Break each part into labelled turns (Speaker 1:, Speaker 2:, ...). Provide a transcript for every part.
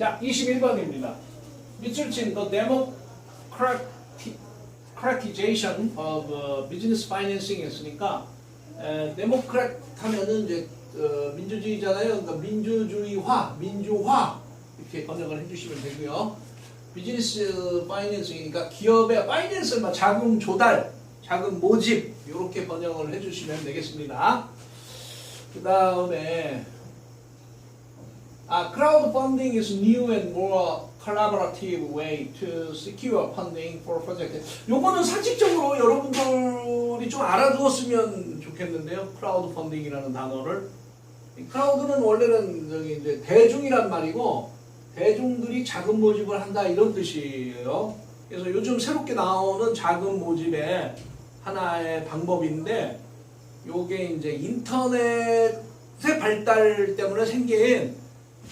Speaker 1: 자, 21번입니다. 밑줄 친 the democratization of uh, business financing 했으니까 에, 데모크랙 하면은 이제 어, 민주주의잖아요. 그러니까 민주주의화, 민주화 이렇게 번역을 해주시면 되고요. 비즈니스 파이낸싱이니까 기업의 파이낸스, 자금 조달, 자금 모집 이렇게 번역을 해주시면 되겠습니다. 그 다음에 아, crowdfunding is new and more collaborative way to secure funding for project. 요거는 상식적으로 여러분들이 좀 알아두었으면 좋겠는데요. crowdfunding이라는 단어를. 이 crowd는 원래는 저기 이제 대중이란 말이고 대중들이 자금 모집을 한다 이런 뜻이에요. 그래서 요즘 새롭게 나오는 자금 모집의 하나의 방법인데 요게 이제 인터넷의 발달 때문에 생긴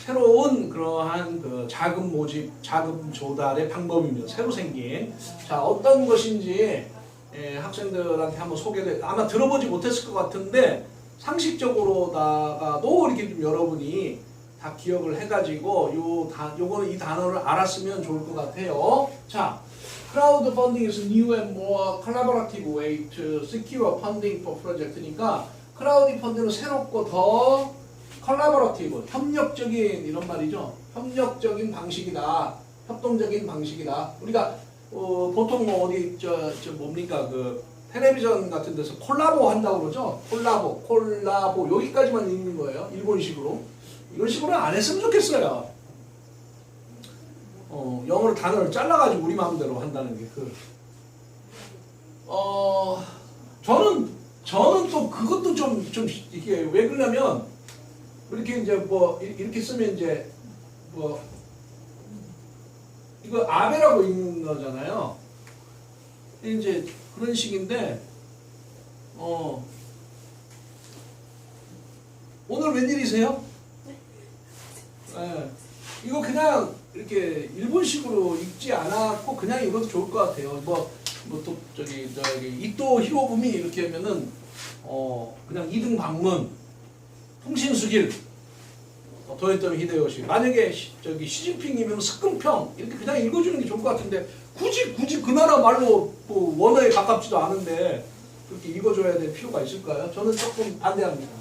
Speaker 1: 새로운 그러한 그 자금 모집, 자금 조달의 방법입니다. 새로 생긴. 자, 어떤 것인지 예, 학생들한테 한번 소개를 아마 들어보지 못했을 것 같은데 상식적으로다가도 이렇게 좀 여러분이 다 기억을 해가지고 요 단, 요거는 이 단어를 알았으면 좋을 것 같아요. 자, crowdfunding is a new and more collaborative way to secure funding for project니까 크라우드 펀딩은 새롭고 더 컬라보러티브, 협력적인 이런 말이죠. 협력적인 방식이다. 협동적인 방식이다. 우리가 어, 보통 뭐 어디 저, 저 뭡니까 그 텔레비전 같은 데서 콜라보 한다고 그러죠. 콜라보, 콜라보 여기까지만 읽는 거예요. 일본식으로. 이런 식으로 안 했으면 좋겠어요. 어, 영어로 단어를 잘라가지고 우리 마음대로 한다는 게 그. 어, 저는 저는 또 그것도 좀 좀 이게 왜 그러냐면 이렇게 이제 뭐 이- 이렇게 쓰면 이제 뭐 이거 아베라고 읽는 거잖아요. 이제 그런 식인데 어 오늘 웬일이세요? 예. 이거 그냥 이렇게 일본식으로 읽지 않았고 그냥 읽어도 좋을 것 같아요. 뭐, 뭐또 저기 저기 이토 히로부미 이렇게 하면은 어 그냥 이등 방문 통신수길 어, 도요토미 히데요시 만약에 시, 저기 시진핑이면 석금평 이렇게 그냥 읽어주는 게 좋을 것 같은데 굳이 굳이 그 나라 말로 뭐 원어에 가깝지도 않은데 그렇게 읽어줘야 될 필요가 있을까요? 저는 조금 반대합니다.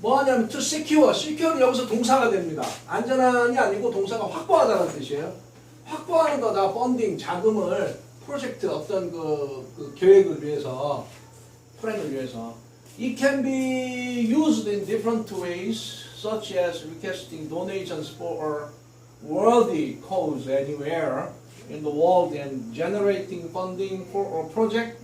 Speaker 1: 뭐 하냐면 to secure, secure는 여기서 동사가 됩니다. 안전한이 아니고 동사가 확보하다는 뜻이에요. 확보하는 거다, 펀딩, 자금을 프로젝트 어떤 그, 그 계획을 위해서, 플랜을 위해서. It can be used in different ways, such as requesting donations for a worthy cause anywhere in the world and generating funding for a project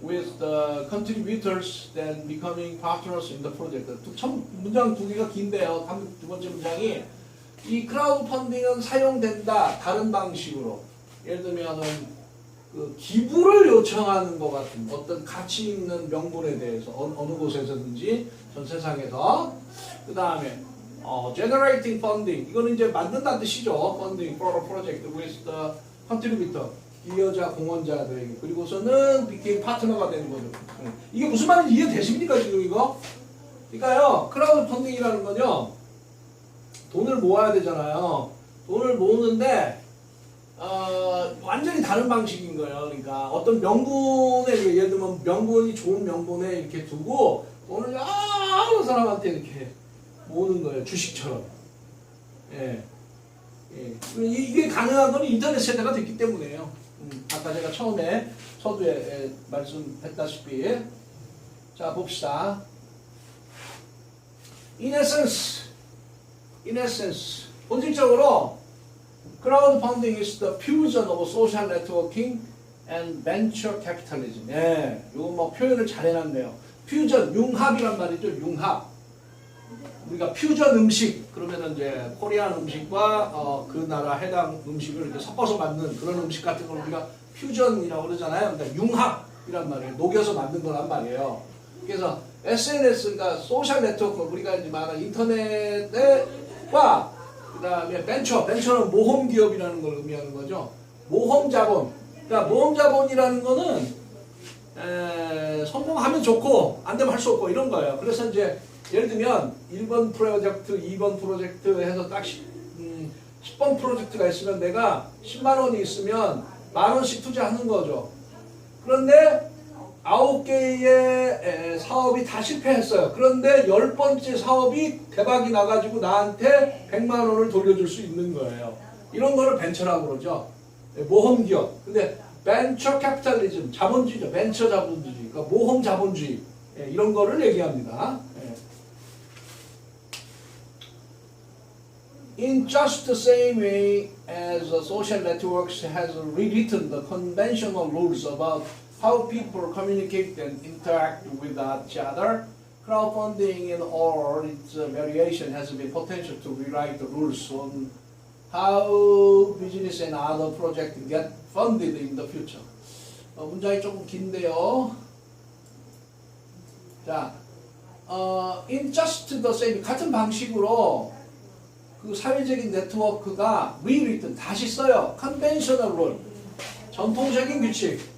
Speaker 1: with the contributors then becoming partners in the project. 두, 첫 문장 두 개가 긴데요. 한- 두 번째 문장이 이 크라우드 펀딩은 사용된다 다른 방식으로 예를 들면은 그 기부를 요청하는 것 같은 어떤 가치 있는 명분에 대해서 어, 어느 곳에서든지 전 세상에서 그 다음에 어, generating funding 이거는 이제 만든다는 뜻이죠. funding for a project with the contributor 기여자 공헌자들에게 그리고서는 became 파트너가 되는 거죠. 응. 이게 무슨 말인지 이해되십니까 지금 이거? 그러니까요 크라우드 펀딩이라는 건요 돈을 모아야 되잖아요. 돈을 모으는데 어, 완전히 다른 방식인 거예요. 그러니까 어떤 명분에 예를 들면 명분이 좋은 명분에 이렇게 두고 돈을 여러 사람한테 이렇게 모으는 거예요. 주식처럼. 예. 예. 이- 이게 가능한 건 인터넷 세대가 됐기 때문에요. 음, 아까 제가 처음에 서두에 예, 말씀했다시피 자 봅시다. In essence, in essence, 본질적으로 crowdfunding is the fusion of social networking and venture capitalism. 예, 이거 뭐 표현을 잘 해놨네요. 퓨전, 융합이란 말이죠. 융합. 우리가 퓨전 음식 그러면은 이제 코리안 음식과 어, 그 나라 해당 음식을 이렇게 섞어서 만든 그런 음식 같은 걸 우리가 퓨전이라고 그러잖아요. 그러니까 융합이란 말이에요. 녹여서 만든 거란 말이에요. 그래서 SNS가 소셜 네트워크 우리가 이제 말하는 인터넷과 그 다음에 벤처 벤처는 모험 기업이라는 걸 의미하는 거죠. 모험 자본. 그러니까 모험 자본이라는 거는 에, 성공하면 좋고 안 되면 할 수 없고 이런 거예요. 그래서 이제 예를 들면 1번 프로젝트, 2번 프로젝트 해서 딱 10, 음, 10번 프로젝트가 있으면 내가 10만 원이 있으면 만 원씩 투자하는 거죠. 그런데 아홉 개의 사업이 다 실패했어요. 그런데 열 번째 사업이 대박이 나가지고 나한테 100만 원을 돌려줄 수 있는 거예요. 이런 거를 벤처라고 그러죠. 예, 모험 기업. 근데 벤처 캐피탈리즘, 자본주의죠. 벤처 자본주의. 그러니까 모험 자본주의. 예, 이런 거를 얘기합니다. 예. In just the same way as social networks has rewritten the conventional rules about how people communicate and interact with each other, crowdfunding in all its uh, variation has the potential to rewrite the rules on how business and other projects get funded in the future. 어, 문장이 조금 긴데요. 자, 어, in just the same 같은 방식으로 그 사회적인 네트워크가 rewritten 다시 써요. conventional rule 전통적인 규칙, 예,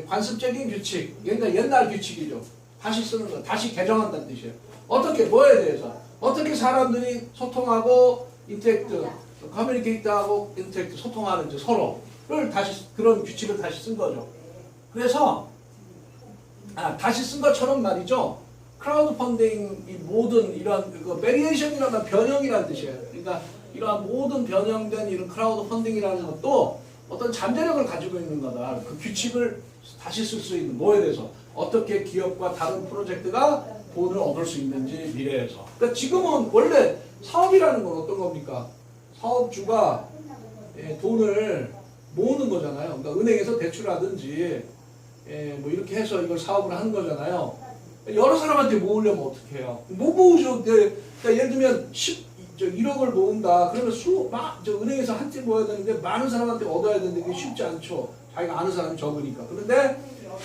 Speaker 1: 관습적인 규칙, 옛날 옛날 규칙이죠. 다시 쓰는 거, 다시 개정한다는 뜻이에요. 어떻게 뭐에 대해서 어떻게 사람들이 소통하고 인터랙트, 커뮤니케이트하고 인터랙트 소통하는지 서로를 다시 그런 규칙을 다시 쓴 거죠. 그래서 아, 다시 쓴 것처럼 말이죠. 크라우드 펀딩 이 모든 이런 그 베리에이션이라는 변형이라는 뜻이에요. 그러니까 이러한 모든 변형된 이런 크라우드 펀딩이라는 것도 어떤 잠재력을 가지고 있는 거다. 그 규칙을 다시 쓸 수 있는 뭐에 대해서 어떻게 기업과 다른 프로젝트가 돈을 얻을 수 있는지 미래에서. 그러니까 지금은 원래 사업이라는 건 어떤 겁니까? 사업주가 예, 돈을 모으는 거잖아요. 그러니까 은행에서 대출하든지 예, 뭐 이렇게 해서 이걸 사업을 하는 거잖아요. 여러 사람한테 모으려면 어떻게 해요? 못 모으죠. 네, 그러니까 예를 들면 10, 저 1억을 모은다. 그러면 수, 막, 저 은행에서 한테 모아야 되는데 많은 사람한테 얻어야 되는데 그게 쉽지 않죠. 자기가 아는 사람이 적으니까. 그런데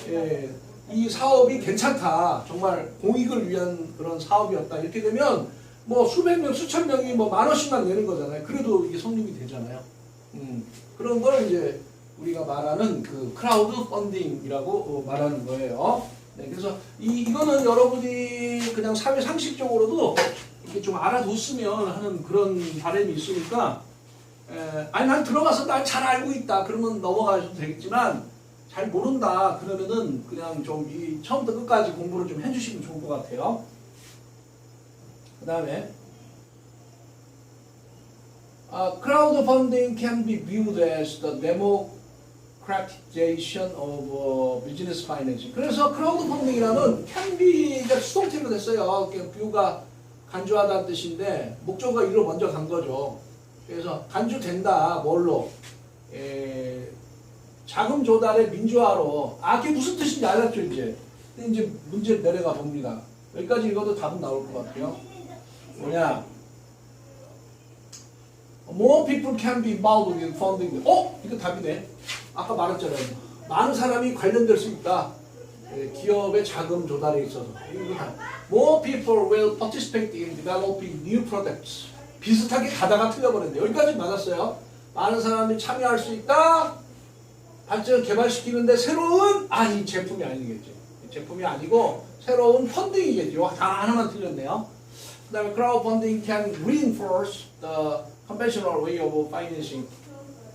Speaker 1: 예, 이 사업이 괜찮다. 정말 공익을 위한 그런 사업이었다. 이렇게 되면 뭐 수백 명, 수천 명이 뭐 만 원씩만 내는 거잖아요. 그래도 이게 성립이 되잖아요. 음, 그런 걸 이제 우리가 말하는 그 크라우드 펀딩이라고 어, 말하는 거예요. 네, 그래서 이, 이거는 여러분이 그냥 사회 상식적으로도 이렇게 좀 알아뒀으면 하는 그런 바람이 있으니까 에, 아니 난 들어가서 난 잘 알고 있다 그러면 넘어가셔도 되겠지만 잘 모른다 그러면은 그냥 좀 이 처음부터 끝까지 공부를 좀 해주시면 좋을 것 같아요. 그 다음에 uh, crowdfunding can be viewed as the democratization of uh, business financing. 그래서 crowdfunding이라는 can be가 수동태로 됐어요. 그 뷰가 간주하다는 뜻인데 목적어가 이로 먼저 간 거죠. 그래서 간주된다. 뭘로? 에, 자금 조달의 민주화로. 아, 그게 무슨 뜻인지 알았죠, 이제. 근데 이제 문제 내려가 봅니다. 여기까지 읽어도 답은 나올 것 같아요. 뭐냐? More people can be involved in funding. 어? 이거 답이네. 아까 말했잖아요. 많은 사람이 관련될 수 있다. 예, 기업의 자금 조달에 있어서. 다. More people will participate in developing new products. 비슷하게 가다가 틀려버렸는데 여기까지 맞았어요. 많은 사람이 참여할 수 있다. 발전을 개발시키는데 새로운 아니 제품이 아니겠지. 제품이 아니고 새로운 펀딩이겠죠. 다 하나만 틀렸네요. 그 다음에 crowdfunding can reinforce the conventional way of financing.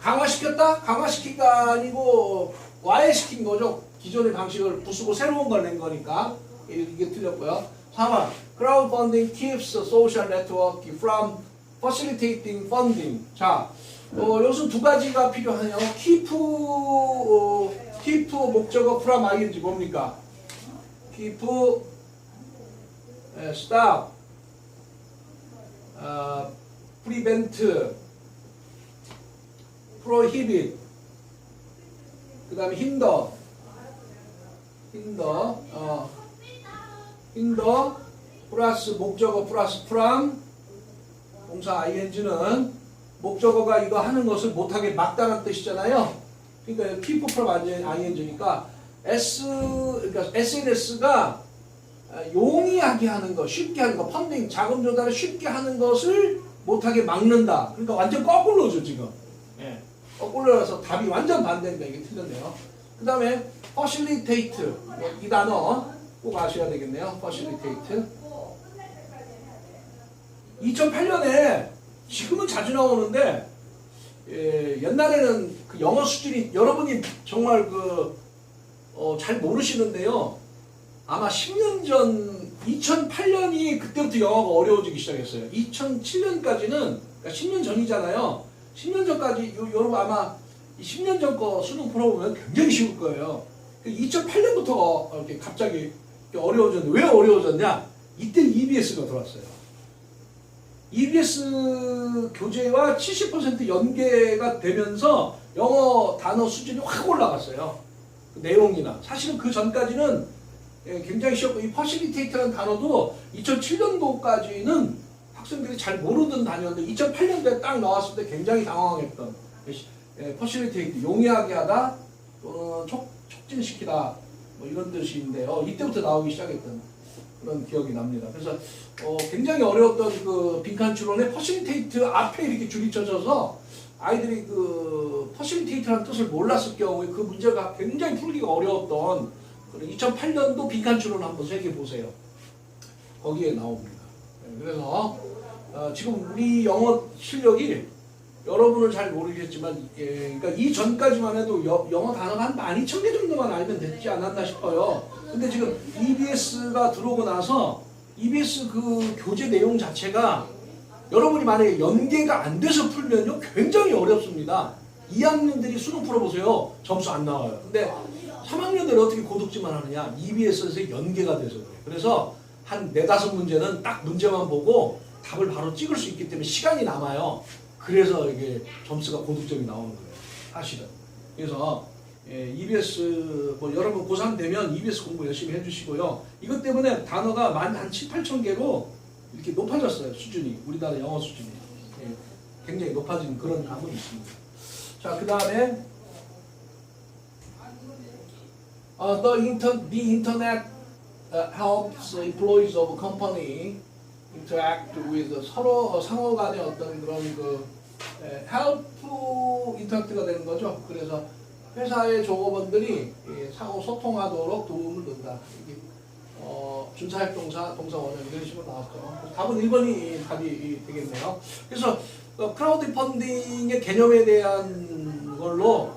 Speaker 1: 강화시켰다? 강화시킨가 아니고 와해시킨 거죠. 기존의 방식을 부수고 새로운 걸 낸 거니까 이게 틀렸고요. 4번 crowdfunding keeps social network from facilitating funding. 자, 어, 요즘 두 가지가 필요하네요. keep, 어, keep 목적어 from ing 뭡니까? keep, 에, stop, 어, prevent, prohibit, 그 다음에 hinder, hinder, 어, hinder, 플러스 목적어 플러스 from, 동사 ing는 목적어가 이거 하는 것을 못하게 막다는 뜻이잖아요. 그러니까 keep from ing니까 S, 그러니까 SNS가 용이하게 하는 거, 쉽게 하는 거, 펀딩, 자금 조달을 쉽게 하는 것을 못하게 막는다. 그러니까 완전 거꾸로죠, 지금. 예. 거꾸로라서 답이 완전 반대니까 이게 틀렸네요. 그 다음에 facilitate. 이 단어 꼭 아셔야 되겠네요. facilitate. 2008년에 지금은 자주 나오는데 예, 옛날에는 그 영어 수준이 여러분이 정말 그 어, 잘 모르시는데요. 아마 10년 전 2008년이 그때부터 영어가 어려워지기 시작했어요. 2007년까지는 그러니까 10년 전이잖아요. 10년 전까지 요, 여러분 아마 이 10년 전 거 수능 풀어보면 굉장히 쉬울 거예요. 2008년부터 이렇게 갑자기 어려워졌는데 왜 어려워졌냐? 이때 EBS가 들어왔어요. EBS 교재와 70% 연계가 되면서 영어 단어 수준이 확 올라갔어요. 그 내용이나 사실은 그 전까지는 예, 굉장히 쉬웠고 이 퍼실리테이트라는 단어도 2007년도까지는 학생들이 잘 모르던 단어였는데 2008년도에 딱 나왔을 때 굉장히 당황했던 예, 퍼실리테이트 용이하게 하다 또는 촉, 촉진시키다 뭐 이런 뜻인데요. 이때부터 나오기 시작했던 그런 기억이 납니다. 그래서 어, 굉장히 어려웠던 그 빈칸 추론의 퍼실리테이트 앞에 이렇게 줄이 쳐져서 아이들이 그 퍼실리테이트라는 뜻을 몰랐을 경우에 그 문제가 굉장히 풀기가 어려웠던 그런 2008년도 빈칸 추론 한번 새겨 보세요. 거기에 나옵니다. 네, 그래서 어, 지금 우리 영어 실력이 여러분은 잘 모르겠지만 예, 그러니까 이 전까지만 해도 여- 영어 단어가 한 12,000개 정도만 알면 됐지 않았나 싶어요. 근데 지금 EBS가 들어오고 나서 EBS 그 교재 내용 자체가 여러분이 만약에 연계가 안 돼서 풀면요 굉장히 어렵습니다. 2학년들이 수능 풀어보세요. 점수 안 나와요. 근데 3학년들이 어떻게 고독지만 하느냐? EBS에서 연계가 돼서 그래요. 그래서 한 네다섯 문제는 딱 문제만 보고 답을 바로 찍을 수 있기 때문에 시간이 남아요. 그래서 이게 점수가 고득점이 나오는 거예요. 사실은. 그래서 예, EBS 뭐 여러분 고3 되면 EBS 공부 열심히 해주시고요. 이것 때문에 단어가 만 한 7, 8천 개로 이렇게 높아졌어요. 수준이. 우리나라 영어 수준이. 예, 굉장히 높아진 그런 감은 있습니다. 자, 그 다음에 어, the, inter, the internet uh, helps employees of a company interact with 서로 어, 상호 간의 어떤 그런 그 에, help interact가 되는 거죠. 그래서 회사의 조업원들이 예, 상호 소통하도록 도움을 준다. 어, 준사협동사 동사 원형 이런 식으로 나왔죠. 답은 1번이 답이 되겠네요. 그래서 어, 크라우드 펀딩의 개념에 대한 걸로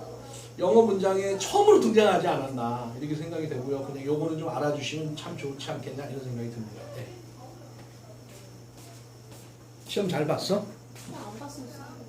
Speaker 1: 영어 문장에 처음으로 등장하지 않았나 이렇게 생각이 되고요. 그냥 요거는 좀 알아주시면 참 좋지 않겠냐 이런 생각이 듭니다. 네. 시험 잘 봤어?
Speaker 2: 안 봤었어.